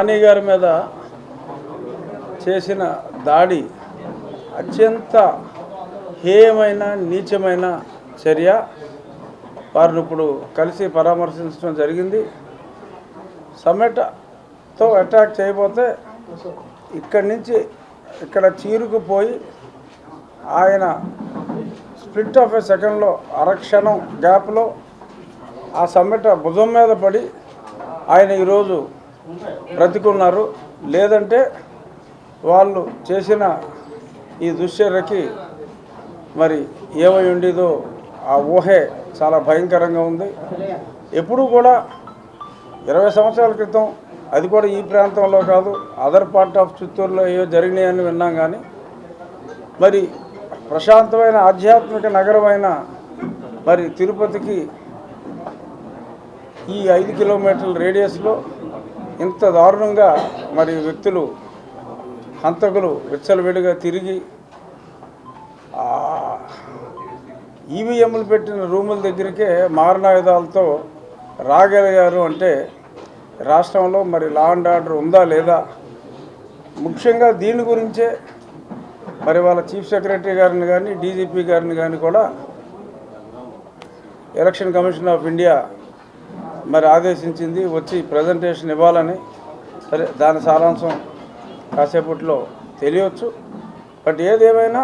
నాని గారి మీద చేసిన దాడి అత్యంత హేయమైన నీచమైన చర్య. వారిని ఇప్పుడు కలిసి పరామర్శించడం జరిగింది. సమెటతో అటాక్ చేయబోతే ఇక్కడి నుంచి ఇక్కడ చీరుకుపోయి ఆయన స్ప్లిట్ ఆఫ్ ఎ సెకండ్లో అరక్షణం గ్యాప్లో ఆ సమ్మెట భుజం మీద పడి ఆయన ఈరోజు బ్రతికున్నారు. లేదంటే వాళ్ళు చేసిన ఈ దుశ్చర్యకి మరి ఏమై ఉండేదో ఆ ఊహే చాలా భయంకరంగా ఉంది. ఎప్పుడూ కూడా ఇరవై సంవత్సరాల క్రితం అది కూడా ఈ ప్రాంతంలో కాదు అదర్ పార్ట్ ఆఫ్ చిత్తూరులో ఏవో జరిగినాయని విన్నాం కానీ మరి ప్రశాంతమైన ఆధ్యాత్మిక నగరమైన మరి తిరుపతికి ఈ ఐదు కిలోమీటర్ల రేడియస్లో ఇంత దారుణంగా మరి వ్యక్తులు హంతకులు విచ్చలవిడిగా తిరిగి ఈవీఎంలు పెట్టిన రూముల దగ్గరికే మారణాయుధాలతో రాగలిగారు అంటే రాష్ట్రంలో మరి లా అండ్ ఆర్డర్ ఉందా లేదా? ముఖ్యంగా దీని గురించే మరి వాళ్ళ చీఫ్ సెక్రటరీ గారిని కానీ డీజీపీ గారిని కానీ కూడా ఎలక్షన్ కమిషన్ ఆఫ్ ఇండియా మరి ఆదేశించింది వచ్చి ప్రజెంటేషన్ ఇవ్వాలని. సరే దాని సారాంశం కాసేపట్లో తెలియవచ్చు బట్ ఏదేమైనా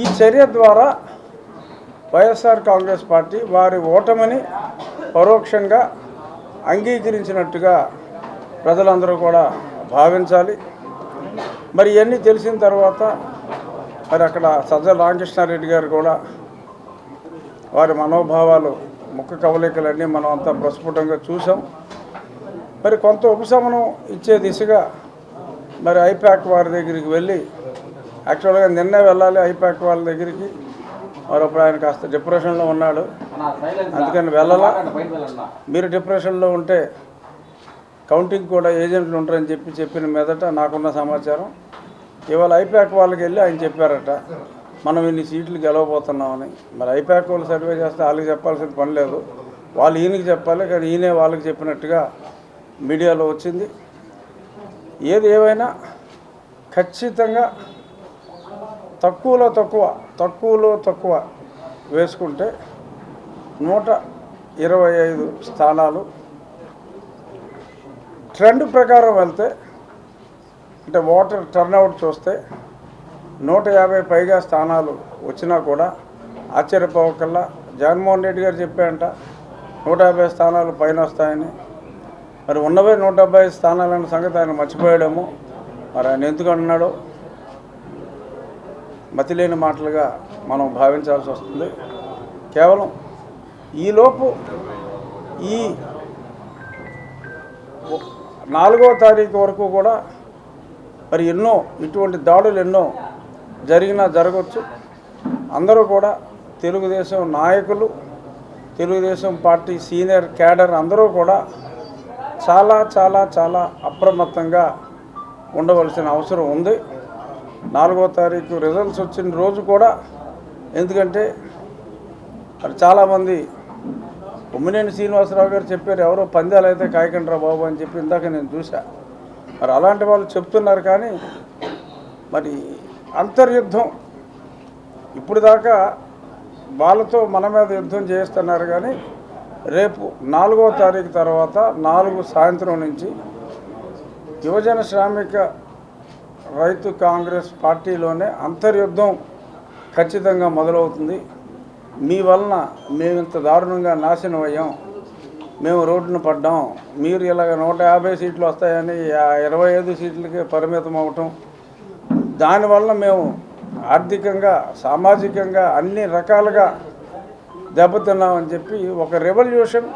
ఈ చర్య ద్వారా వైఎస్ఆర్ కాంగ్రెస్ పార్టీ వారి ఓటమిని పరోక్షంగా అంగీకరించినట్టుగా ప్రజలందరూ కూడా భావించాలి. మరి ఇవన్నీ తెలిసిన తర్వాత మరి అక్కడ సజ్జల రామకృష్ణారెడ్డి గారు కూడా వారి మనోభావాలు ముఖ కవలికలన్నీ మనం అంతా ప్రస్ఫుటంగా చూసాం మరి కొంత ఉపశమనం ఇచ్చే దిశగా మరి ఐపాక్ వారి దగ్గరికి వెళ్ళి యాక్చువల్గా నిన్నే వెళ్ళాలి ఐపాక్ వాళ్ళ దగ్గరికి. మరి ఆయన కాస్త డిప్రెషన్లో ఉన్నాడు. అందుకని వెళ్ళాలా? మీరు డిప్రెషన్లో ఉంటే కౌంటింగ్ కూడా ఏజెంట్లు ఉంటారని చెప్పి చెప్పిన మీదట నాకున్న సమాచారం. ఇవాళ ఐపాక్ వాళ్ళకి వెళ్ళి ఆయన చెప్పారట. మనం ఇన్ని సీట్లు గెలవబోతున్నామని. మరి ఐపాక్ వాళ్ళు సర్వే చేస్తే వాళ్ళకి చెప్పాల్సిన పని లేదు. వాళ్ళు ఈయనకి చెప్పాలి కానీ ఈయనే వాళ్ళకి చెప్పినట్టుగా మీడియాలో వచ్చింది. ఏది ఏమైనా ఖచ్చితంగా తక్కువలో తక్కువ తక్కువలో తక్కువ వేసుకుంటే నూట ఇరవై ఐదు స్థానాలు. ట్రెండ్ ప్రకారం వెళ్తే అంటే ఓటర్ టర్నౌట్ చూస్తే నూట యాభై పైగా స్థానాలు వచ్చినా కూడా ఆశ్చర్యపోవకల్లా జగన్మోహన్ రెడ్డి గారు చెప్పారంట నూట యాభై స్థానాలు పైన వస్తాయని. మరి ఉన్నవే నూట డెబ్బై స్థానాలన్న సంగతి ఆయన మర్చిపోయాడేమో. మరి ఆయన ఎందుకు అన్నాడో మతిలేని మాటలుగా మనం భావించాల్సి వస్తుంది. కేవలం ఈలోపు ఈ నాలుగో తారీఖు వరకు కూడా మరి ఎన్నో ఇటువంటి దాడులు ఎన్నో జరిగినా జరగవచ్చు. అందరూ కూడా తెలుగుదేశం నాయకులు తెలుగుదేశం పార్టీ సీనియర్ క్యాడర్ అందరూ కూడా చాలా చాలా చాలా అప్రమత్తంగా ఉండవలసిన అవసరం ఉంది. నాలుగో తారీఖు రిజల్ట్స్ వచ్చిన రోజు కూడా ఎందుకంటే మరి చాలామంది ఉమ్మినేని శ్రీనివాసరావు గారు చెప్పారు ఎవరో పందాలు అయితే కాయకండ్రా బాబు అని చెప్పి ఇందాక నేను చూసా మరి అలాంటి వాళ్ళు చెప్తున్నారు కానీ మరి అంతర్యుద్ధం. ఇప్పుడు దాకా వాళ్ళతో మన మీద యుద్ధం చేస్తున్నారు కానీ రేపు నాలుగో తారీఖు తర్వాత నాలుగు సాయంత్రం నుంచి యువజన శ్రామిక రైతు కాంగ్రెస్ పార్టీలోనే అంతర్యుద్ధం ఖచ్చితంగా మొదలవుతుంది. మీ వలన మేము ఇంత దారుణంగా నాశనం అయ్యాం. మేము రోడ్డున పడ్డాం. మీరు ఇలాగ నూట యాభై సీట్లు వస్తాయని ఇరవై ఐదు సీట్లకే పరిమితం అవటం దానివల్ల మేము ఆర్థికంగా సామాజికంగా అన్ని రకాలుగా దెబ్బతిన్నామని చెప్పి ఒక రెవల్యూషన్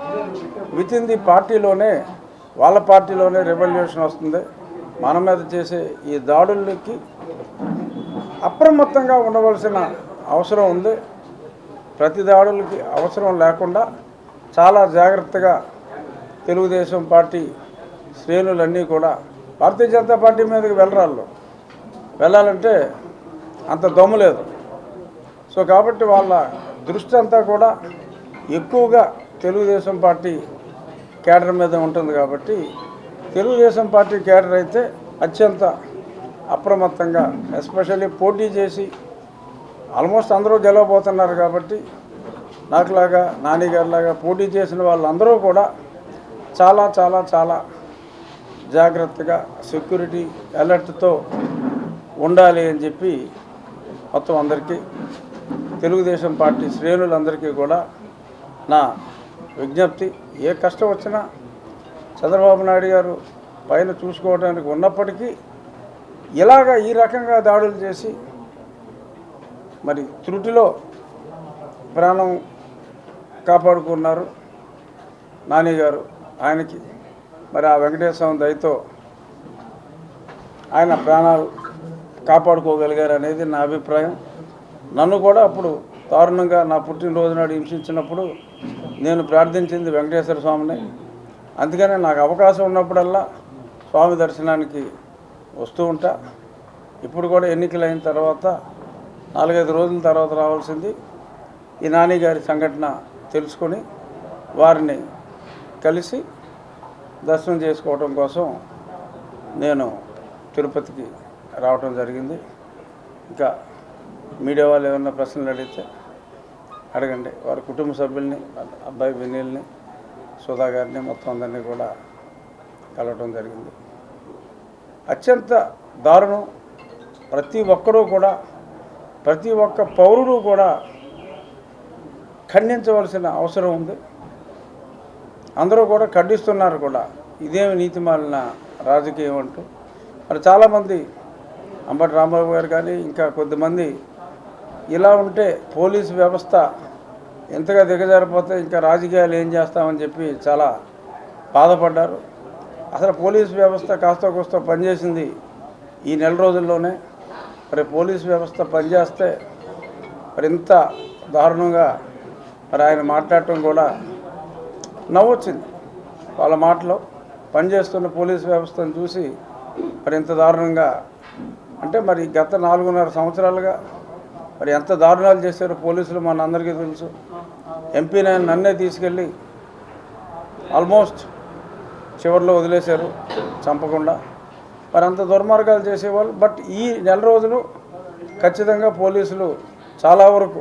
విత్ ఇన్ ది పార్టీలోనే వాళ్ళ పార్టీలోనే రెవల్యూషన్ వస్తుంది. మన మీద చేసే ఈ దాడులకి అప్రమత్తంగా ఉండవలసిన అవసరం ఉంది. ప్రతి దాడులకి అవసరం లేకుండా చాలా జాగ్రత్తగా తెలుగుదేశం పార్టీ శ్రేణులన్నీ కూడా భారతీయ జనతా పార్టీ మీదకి వెళ్ళరాళ్ళు. వెళ్ళాలంటే అంత దమ్ము లేదు. సో కాబట్టి వాళ్ళ దృష్టి అంతా కూడా ఎక్కువగా తెలుగుదేశం పార్టీ కేడర్ మీద ఉంటుంది కాబట్టి తెలుగుదేశం పార్టీ క్యాడర్ అయితే అత్యంత అప్రమత్తంగా ఎస్పెషల్లీ పోటీ చేసి ఆల్మోస్ట్ అందరూ గెలవబోతున్నారు కాబట్టి నాకులాగా నానిగారిలాగా పోటీ చేసిన వాళ్ళందరూ కూడా చాలా చాలా చాలా జాగ్రత్తగా సెక్యూరిటీ అలర్ట్తో ఉండాలి అని చెప్పి మొత్తం అందరికీ తెలుగుదేశం పార్టీ శ్రేణులందరికీ కూడా నా విజ్ఞప్తి. ఏ కష్టం వచ్చినా చంద్రబాబు నాయుడు గారు పైన చూసుకోవడానికి ఉన్నప్పటికీ ఇలాగ ఈ రకంగా దాడులు చేసి మరి త్రుటిలో ప్రాణం కాపాడుకున్నారు నాని గారు ఆయనకి. మరి ఆ వెంకటేశ్వర దయతో ఆయన ప్రాణాలు కాపాడుకోగలిగారు అనేది నా అభిప్రాయం. నన్ను కూడా అప్పుడు దారుణంగా నా పుట్టినరోజు నాడు హింసించినప్పుడు నేను ప్రార్థించింది వెంకటేశ్వర స్వామిని. అందుకనే నాకు అవకాశం ఉన్నప్పుడల్లా స్వామి దర్శనానికి వస్తూ ఉంటా. ఇప్పుడు కూడా ఎన్నికలైన తర్వాత నాలుగైదు రోజుల తర్వాత రావాల్సింది ఈ నాని గారి సంఘటన తెలుసుకొని వారిని కలిసి దర్శనం చేసుకోవడం కోసం నేను తిరుపతికి రావటం జరిగింది. ఇంకా మీడియా వాళ్ళు ఏమైనా ప్రశ్నలు అడిగితే అడగండి. వారి కుటుంబ సభ్యుల్ని వాళ్ళ అబ్బాయి వినీల్ని సుధా గారిని మొత్తం అందరినీ కూడా కలవటం జరిగింది. అత్యంత దారుణం. ప్రతి ఒక్కరూ కూడా ప్రతి ఒక్క పౌరుడు కూడా ఖండించవలసిన అవసరం ఉంది. అందరూ కూడా ఖండిస్తున్నారు కూడా. ఇదేమి నీతి మాలిన రాజకీయం అంటూ. మరి చాలామంది అంబటి రాంబాబు గారు కానీ ఇంకా కొద్దిమంది ఇలా ఉంటే పోలీసు వ్యవస్థ ఎంతగా దిగజారిపోతే ఇంకా రాజకీయాలు ఏం చేస్తామని చెప్పి చాలా బాధపడ్డారు. అసలు పోలీసు వ్యవస్థ కాస్త కోస్త పనిచేసింది ఈ నెల రోజుల్లోనే. మరి పోలీసు వ్యవస్థ పనిచేస్తే మరి ఇంత దారుణంగా మరి ఆయన మాట్లాడటం కూడా నవ్వొచ్చింది. వాళ్ళ మాటలో పనిచేస్తున్న పోలీస్ వ్యవస్థను చూసి మరి ఇంత దారుణంగా అంటే మరి గత నాలుగున్నర సంవత్సరాలుగా మరి ఎంత దారుణాలు చేశారో పోలీసులు మన అందరికీ తెలుసు. ఎంపీ నేను నన్నే తీసుకెళ్ళి ఆల్మోస్ట్ చివరిలో వదిలేశారు చంపకుండా. మరి అంత దుర్మార్గాలు చేసేవాళ్ళు. బట్ ఈ నెల రోజులు ఖచ్చితంగా పోలీసులు చాలా వరకు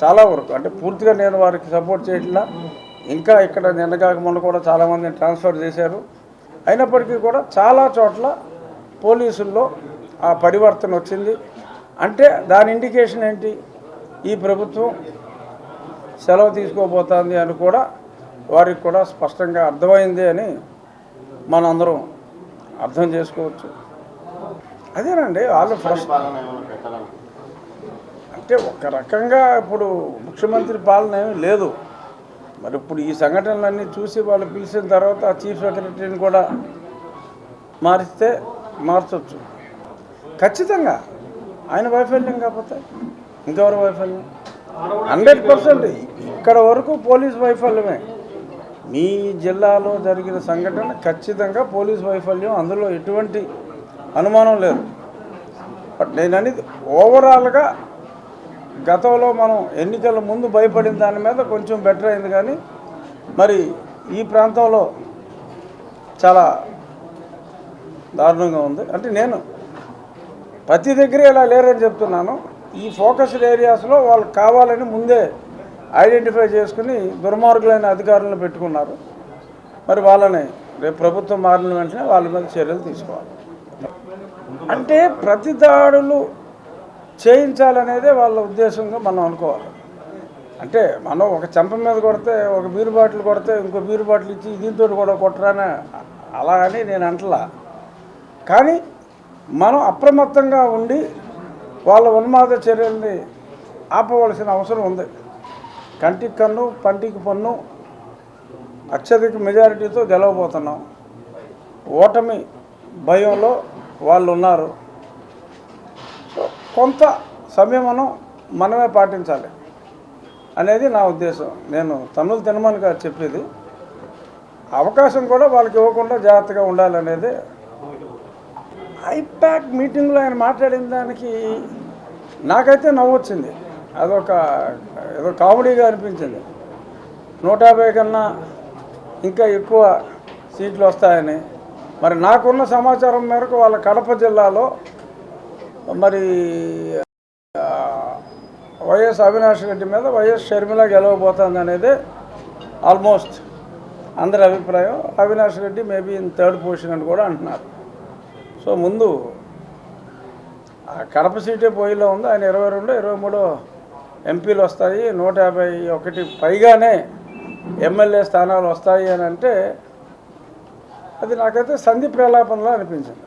చాలా వరకు అంటే పూర్తిగా నేను వారికి సపోర్ట్ చేయట్లా. ఇంకా ఇక్కడ నిన్నగాక మొన్న కూడా చాలామందిని ట్రాన్స్ఫర్ చేశారు. అయినప్పటికీ కూడా చాలా చోట్ల పోలీసుల్లో ఆ పరివర్తన వచ్చింది. అంటే దాని ఇండికేషన్ ఏంటి? ఈ ప్రభుత్వం సెలవు తీసుకోబోతోంది అని కూడా వారికి కూడా స్పష్టంగా అర్థమైంది అని మనందరం అర్థం చేసుకోవచ్చు. అదేనండి వాళ్ళు ఫస్ట్ అంటే ఒక రకంగా ఇప్పుడు ముఖ్యమంత్రి పాలన ఏమీ లేదు. మరి ఇప్పుడు ఈ సంఘటనలన్నీ చూసి వాళ్ళు పిలిచిన తర్వాత చీఫ్ సెక్రటరీని కూడా మారిస్తే మార్చవచ్చు ఖచ్చితంగా. ఆయన వైఫల్యం కాకపోతే ఇంకెవరు వైఫల్యం? Hundred percent. ఇక్కడ వరకు పోలీస్ వైఫల్యమే. మీ జిల్లాలో జరిగిన సంఘటన ఖచ్చితంగా పోలీస్ వైఫల్యం. అందులో ఎటువంటి అనుమానం లేదు. బట్ నేను అనేది ఓవరాల్గా గతంలో మనం ఎన్నికల ముందు భయపడిన దాని మీద కొంచెం బెటర్ అయింది కానీ మరి ఈ ప్రాంతంలో చాలా దారుణంగా ఉంది. అంటే నేను ప్రతి దగ్గర ఇలా లేరని చెప్తున్నాను. ఈ ఫోకస్డ్ ఏరియాస్లో వాళ్ళు కావాలని ముందే ఐడెంటిఫై చేసుకుని దుర్మార్గులైన అధికారులను పెట్టుకున్నారు. మరి వాళ్ళని రేపు ప్రభుత్వం మారిన వెంటనే వాళ్ళ మీద చర్యలు తీసుకోవాలి. అంటే ప్రతి దాడులు చేయించాలనేదే వాళ్ళ ఉద్దేశంగా మనం అనుకోవాలి. అంటే మనం ఒక చెంప మీద కొడితే ఒక బీరు బాటిల్ కొడితే ఇంకో బీరు బాటిల్ ఇచ్చి దీంతో కూడా కొట్టరానే అలా అని నేను అంటలా. కానీ మనం అప్రమత్తంగా ఉండి వాళ్ళ ఉన్మాద చర్యల్ని ఆపవలసిన అవసరం ఉంది. కంటికి కన్ను పంటికి పన్ను అత్యధిక మెజారిటీతో గెలవబోతున్నాం. ఓటమి భయంలో వాళ్ళు ఉన్నారు సో కొంత సంయమనం మనమే పాటించాలి అనేది నా ఉద్దేశం. నేను తన్నులు తినమని చెప్పేది. అవకాశం కూడా వాళ్ళకి ఇవ్వకుండా జాగ్రత్తగా ఉండాలనేది ఐప్యాక్ మీటింగ్లో ఆయన మాట్లాడిన దానికి నాకైతే నవ్వొచ్చింది. అదొక ఏదో కామెడీగా అనిపించింది. నూట యాభై కన్నా ఇంకా ఎక్కువ సీట్లు వస్తాయని. మరి నాకున్న సమాచారం మేరకు వాళ్ళ కడప జిల్లాలో మరి వైఎస్ అవినాష్ రెడ్డి మీద వైఎస్ షర్మిల గెలవబోతుంది అనేది ఆల్మోస్ట్ అందరి అభిప్రాయం. Avinash Reddy maybe in third position అని కూడా అంటున్నారు. సో ముందు ఆ కడప సీటే పోయిలో ఉంది. ఆయన ఇరవై రెండు ఇరవై మూడు ఎంపీలు వస్తాయి. నూట యాభై ఒకటి పైగానే ఎమ్మెల్యే స్థానాలు వస్తాయి అని అంటే అది నాకైతే సంధి ప్రలాపంలో అనిపించింది.